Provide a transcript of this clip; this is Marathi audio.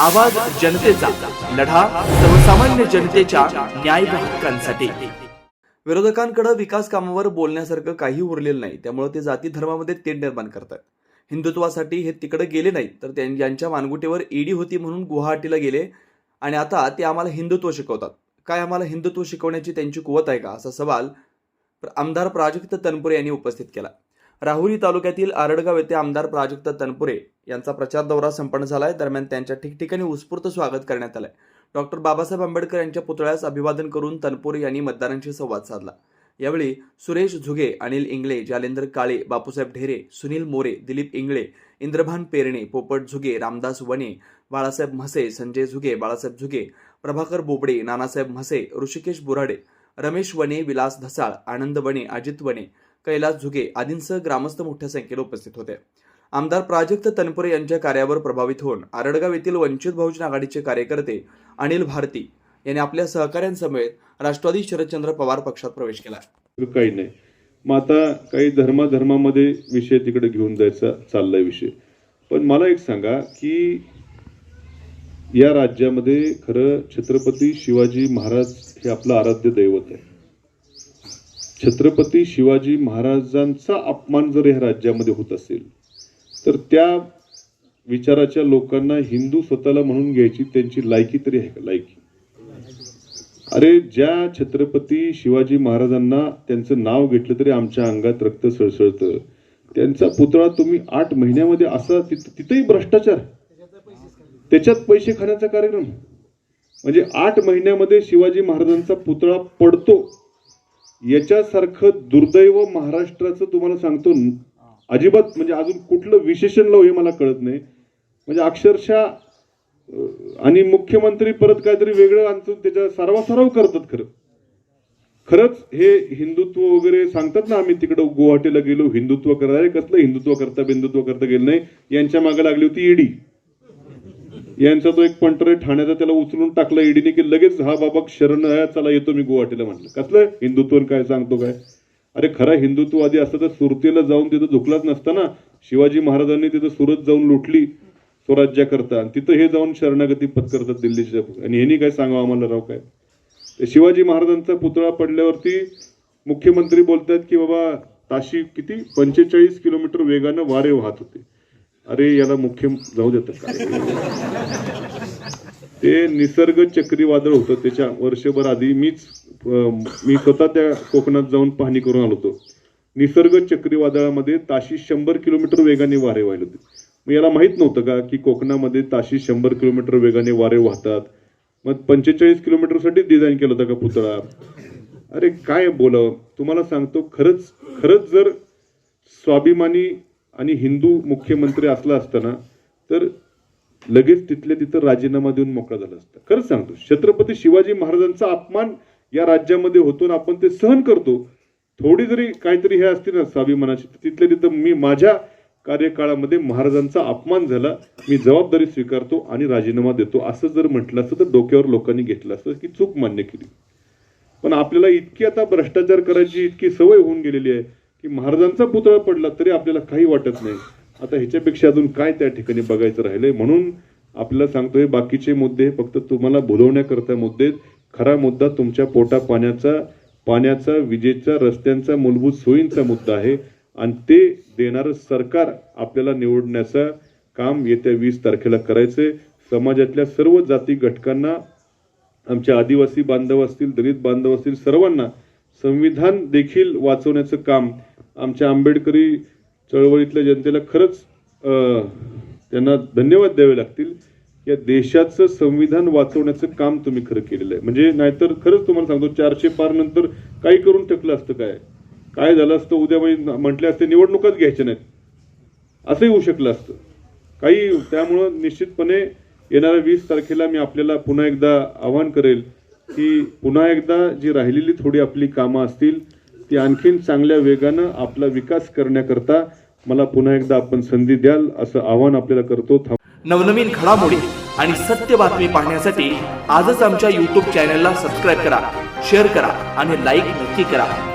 आवाज जनतेचा लढा सर्वसामान्य जनतेच्या न्याय हक्कांसाठी. विरोधकांकडे विकास कामावर बोलण्यासारखं काही उरलेलं नाही त्यामुळे ते जाती धर्मामध्ये तेढ निर्माण करतात. हिंदुत्वासाठी हे तिकडे गेले नाही तर त्यांच्या यांच्या मानगुटीवर ईडी होती म्हणून गुवाहाटीला गेले आणि आता ते आम्हाला हिंदुत्व शिकवतात. काय आम्हाला हिंदुत्व शिकवण्याची त्यांची कुवत आहे का? असा सवाल आमदार प्राजक्त तनपुरे यांनी उपस्थित केला. राहुरी तालुक्यातील आरडगाव येथे आमदार प्राजक्ता तनपुरे यांचा प्रचार दौरा संपन्न झालाय. दरम्यान त्यांच्या ठिकठिकाणी उत्स्फूर्त स्वागत करण्यात आलंय. डॉक्टर बाबासाहेब आंबेडकर यांच्या पुतळ्यास अभिवादन करून तनपुरे यांनी मतदारांशी संवाद साधला. यावेळी सुरेश झुगे अनिल इंगळे जालेंद्र काळे बापूसाहेब ढेरे सुनील मोरे दिलीप इंगळे इंद्रभान पेरणे पोपट झुगे रामदास वने बाळासाहेब म्हसे संजय झुगे बाळासाहेब झुगे प्रभाकर बोबडे नानासाहेब म्हसे ऋषिकेश बुराडे रमेश वने विलास धसाळ आनंद वने अजित वने कैलास झुगे आदींसह ग्रामस्थ मोठ्या संख्येने उपस्थित होते. आमदार प्राजक्त तनपुरे यांच्या कार्यावर प्रभावित होऊन आरडगाव येथील वंचित बहुजन आघाडीचे कार्यकर्ते अनिल भारती यांनी आपल्या सहकाऱ्यांसमेत राष्ट्रवादी शरदचंद्र पवार पक्षात प्रवेश केला. काही नाही. मग आता काही धर्माधर्मामध्ये विषय तिकडे घेऊन जायचा चाललाय विषय. पण मला एक सांगा की या राज्यामध्ये खरं छत्रपती शिवाजी महाराज हे आपलं आराध्य दैवत आहे. छत्रपती शिवाजी महाराजांचा अपमान जर ह्या राज्यामध्ये होत असेल तर त्या विचाराच्या लोकांना हिंदू स्वतःला म्हणून घ्यायची त्यांची लायकी तरी आहे का? लायकी. अरे ज्या छत्रपती शिवाजी महाराजांना त्यांचं नाव घेतलं तरी आमच्या अंगात रक्त सळसळतं. त्यांचा पुतळा तुम्ही आठ महिन्यामध्ये असा तिथं भ्रष्टाचार त्याच्यात पैसे खाण्याचा कार्यक्रम म्हणजे आठ महिन्यामध्ये शिवाजी महाराजांचा पुतळा पडतो. याच्यासारखं दुर्दैव महाराष्ट्राचं तुम्हाला सांगतो अजिबात म्हणजे अजून कुठलं विशेषण लावू हे मला कळत नाही. म्हणजे अक्षरशः आणि मुख्यमंत्री परत काहीतरी वेगळं आणतो त्याच्या सर्वासर्व करतात खरं. खरंच हे हिंदुत्व वगैरे सांगतात ना आम्ही तिकडं गुवाहाटीला गेलो हिंदुत्व करायला कसलं हिंदुत्व करता बिंदुत्व करता गेलं नाही यांच्या मागे लागली होती ईडी. यांचा तो एक पंटर ठाण्याचा त्याला उचलून टाकला ईडीने की लगेच हा बाबा शरण चला येतो मी गुवाहाटीला म्हटलं कसलं? हिंदुत्व काय सांगतो काय? अरे खरा हिंदुत्ववादी असतं तर सुरतीला जाऊन तिथं झुकलाच नसताना शिवाजी महाराजांनी तिथं सुरत जाऊन लुटली स्वराज्याकरता. आणि तिथं हे जाऊन शरणागती पत्करतात दिल्लीच्या आणि ह्यांनी काय सांगावं आम्हाला राव काय? शिवाजी महाराजांचा पुतळा पडल्यावरती मुख्यमंत्री बोलतात की बाबा ताशी किती? पंचेचाळीस किलोमीटर वेगानं वारे वाहत होते. अरे याला मुख्य जाऊ देतात ते निसर्ग चक्रीवादळ होतं. त्याच्या वर्षभर आधी मीच मी स्वतः त्या कोकणात जाऊन पाहणी करून आलो होतो. निसर्ग चक्रीवादळामध्ये ताशी शंभर किलोमीटर वेगाने वारे वाहिले होते. मग याला माहीत नव्हतं का की कोकणामध्ये ताशी शंभर किलोमीटर वेगाने वारे वाहतात? मग पंचेचाळीस किलोमीटरसाठी डिझाईन केलं होतं का पुतळा? अरे काय बोलावं? तुम्हाला सांगतो खरंच खरंच जर स्वाभिमानी आणि हिंदू मुख्यमंत्री असला असताना तर लगेच तिथल्या तिथं राजीनामा देऊन मोकळा झाला असता. खरंच सांगतो छत्रपती शिवाजी महाराजांचा अपमान या राज्यामध्ये होतो आणि आपण ते सहन करतो. थोडी जरी काहीतरी हे असते ना स्वाभिमानाची तिथल्या तिथं मी माझ्या कार्यकाळामध्ये महाराजांचा अपमान झाला मी जबाबदारी स्वीकारतो आणि राजीनामा देतो. असं जर म्हटलं असतं तर डोक्यावर लोकांनी घेतलं असतं की चूक मान्य केली. पण आपल्याला इतकी आता भ्रष्टाचार करायची इतकी सवय होऊन गेलेली आहे. की महाराजांचा पुतळा पडला तरी आपल्याला काही वाटत नाही. आता ह्याच्यापेक्षा अजून काय त्या ठिकाणी बघायचं राहिलंय म्हणून आपल्याला सांगतोय बाकीचे मुद्दे फक्त तुम्हाला भुलवण्याकरता मुद्दे खरा मुद्दा तुमच्या पोटा पाण्याचा पाण्याचा विजेचा रस्त्यांचा मूलभूत सोयींचा मुद्दा आहे. आणि ते देणारं सरकार आपल्याला निवडण्याचा काम येत्या वीस तारखेला करायचंय. समाजातल्या सर्व जाती घटकांना आमच्या आदिवासी बांधव असतील दलित बांधव असतील सर्वांना संविधान देखील वाचवण्याचं काम आमच्या आंबेडकरी चळवळीतल्या जनतेला खरंच त्यांना धन्यवाद द्यावे लागतील. या देशाचं संविधान वाचवण्याचं काम तुम्ही खरं केलेलं आहे. म्हणजे नाहीतर खरंच तुम्हाला सांगतो चारशे पार नंतर काही करून टाकलं असतं काय? काय झालं असतं? उद्या म्हणजे म्हटले असते निवडणुकाच घ्यायच्या नाहीत. असंही होऊ शकलं असतं. काही त्यामुळं निश्चितपणे येणाऱ्या वीस तारखेला मी आपल्याला पुन्हा एकदा आवाहन करेल की पुन्हा एकदा जी राहिलेली थोडी आपली कामं असतील ती आणखीन चांगल्या वेगानं आपला विकास करण्याकरता मला पुन्हा एकदा आपण संधी द्याल असं आवाहन आपल्याला करतो. नवनवीन घडामोडी आणि सत्य बातमी पाहण्यासाठी आजच आमच्या यूट्यूब चॅनलला सबस्क्राईब करा शेअर करा आणि लाईक नक्की करा.